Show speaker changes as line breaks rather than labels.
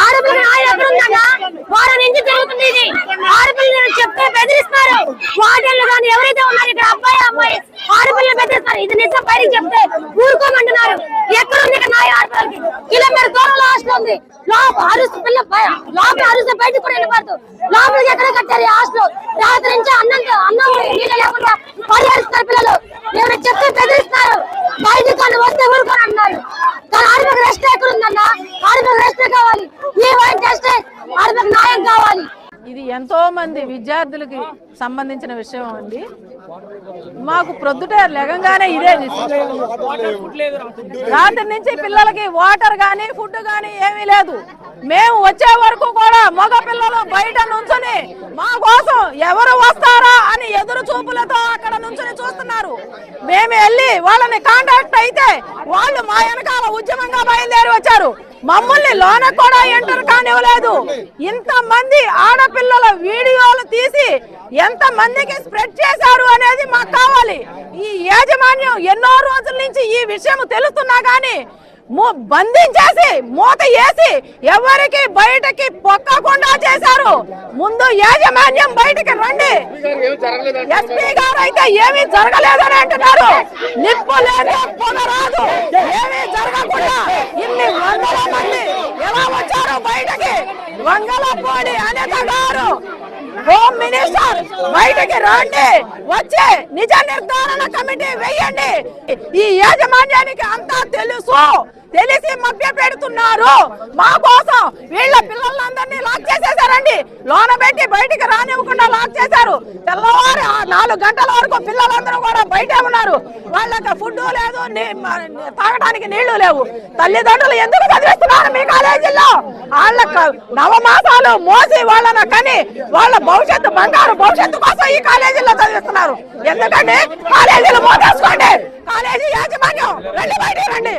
ఆడపిల్ల ఆయన ఎక్కడ ఉందన్నా? వారం నుంచి జరుగుతుంది ఇది. ఆడపిల్లలు చెప్తే బెదిరిస్తున్నారు వార్డెన్లు కానీ ఎవరైతే ఉన్నారు ఇక్కడ అబ్బాయి అమ్మాయి ఆడపిల్లలు బెదిరిస్తారు. ఇది నిజం బయటికి చెప్తే ఊరుకోమంటున్నారు. ఎక్కడ ఉంది ఇక్కడ నాయ ఆడపిల్లలకి కిలోమీటర్ దూరం లాస్ట్ ఉంది. లోపల అరుసు పిల్ల లోపల అరుసు బయటకు కూడా ఎక్కడ కట్టారు హాస్టల్? రాత్రి నుంచి అన్నం అన్నం నీళ్ళు లేకుండా పరిహరిస్తారు పిల్లలు. ఎవరు చెప్తే బెదిరిస్తున్నారు బయటకు కానీ వస్తే ఊరుకొని అన్నారు కానీ ఆడపిల్ల రెస్ట్ ఎక్కడ ఆడపిల్ల రెస్ట్ కావాలి. ఈ వైట్ రెస్ట్ ఆడపిల్ల న్యాయం కావాలి.
ఇది ఎంతో మంది విద్యార్థులకి సంబంధించిన విషయం అండి. మాకు ప్రొద్దుట లెగంగానే ఇదే రాత్రి నుంచి పిల్లలకి వాటర్ గానీ ఫుడ్ గానీ ఏమీ లేదు. మేము వచ్చే వరకు కూడా మగ పిల్లలు బయట నుంచుని మా కోసం ఎవరు వస్తారా అని ఎదురు చూపులతో అక్కడ నుంచి చేస్తున్నారు. మేము వెళ్ళి వాళ్ళని కాంటాక్ట్ అయితే వాళ్ళు మా వెనకాల ఉద్యమంగా బయలుదేరి వచ్చారు. మమ్మల్ని లోన కూడా ఎంటర్ కానివ్వలేదు. ఇంత మంది ఆడపిల్లల వీడియోలు తీసి ఎంత మందికి స్ప్రెడ్ చేశారు అనేది మాకు కావాలి. ఈ యాజమాన్యం ఎన్నో రోజుల నుంచి ఈ విషయం తెలుస్తున్నా గానీ బంధించేసి మూత వేసి ఎవరికి బయటకి పొక్కకుండా చేశారు? ముందు యాజమాన్యం బయటకి రండి. ఎస్పీ గారు అయితే ఏమీ జరగలేదని అంటున్నారు. నిప్పు లేదు పొగ రాదు. ఏమీ జరగకుండా ఇన్ని వందల మంది ఎలా వచ్చారు బయటకి? వంగలపూడి అనిత గారు హోమ్ మినిస్టర్ బయటకి రండి. వచ్చి నిజ నిర్ధారణ కమిటీ వేయండి. ఈ యాజమాన్యానికి అంతా తెలుసు. తెలిసి మభ్య పెడుతున్నారు మా కోసం వీళ్ళ పిల్లలందరినీ లాక్ చేసేసారండి లోన పెట్టి బయటికి రానివ్వకుండా లాక్ చేశారు. తెల్ల నాలుగు గంటల వరకు పిల్లలందరూ కూడా బయటే ఉన్నారు. వాళ్ళకి ఫుడ్ లేదు తాగడానికి నీళ్ళు లేవు. తల్లిదండ్రులు ఎందుకు చదివిస్తున్నారు మీ కాలేజీలో వాళ్ళకి నవమాసాలు మోసి వాళ్ళన కని వాళ్ళ భవిష్యత్తు బంగారు భవిష్యత్తు కోసం ఈ కాలేజీలో చదివిస్తున్నారు. ఎందుకంటే కాలేజీలు మోసేసుకోండి. కాలేజీ యాజమాన్యం రండి బయట రండి.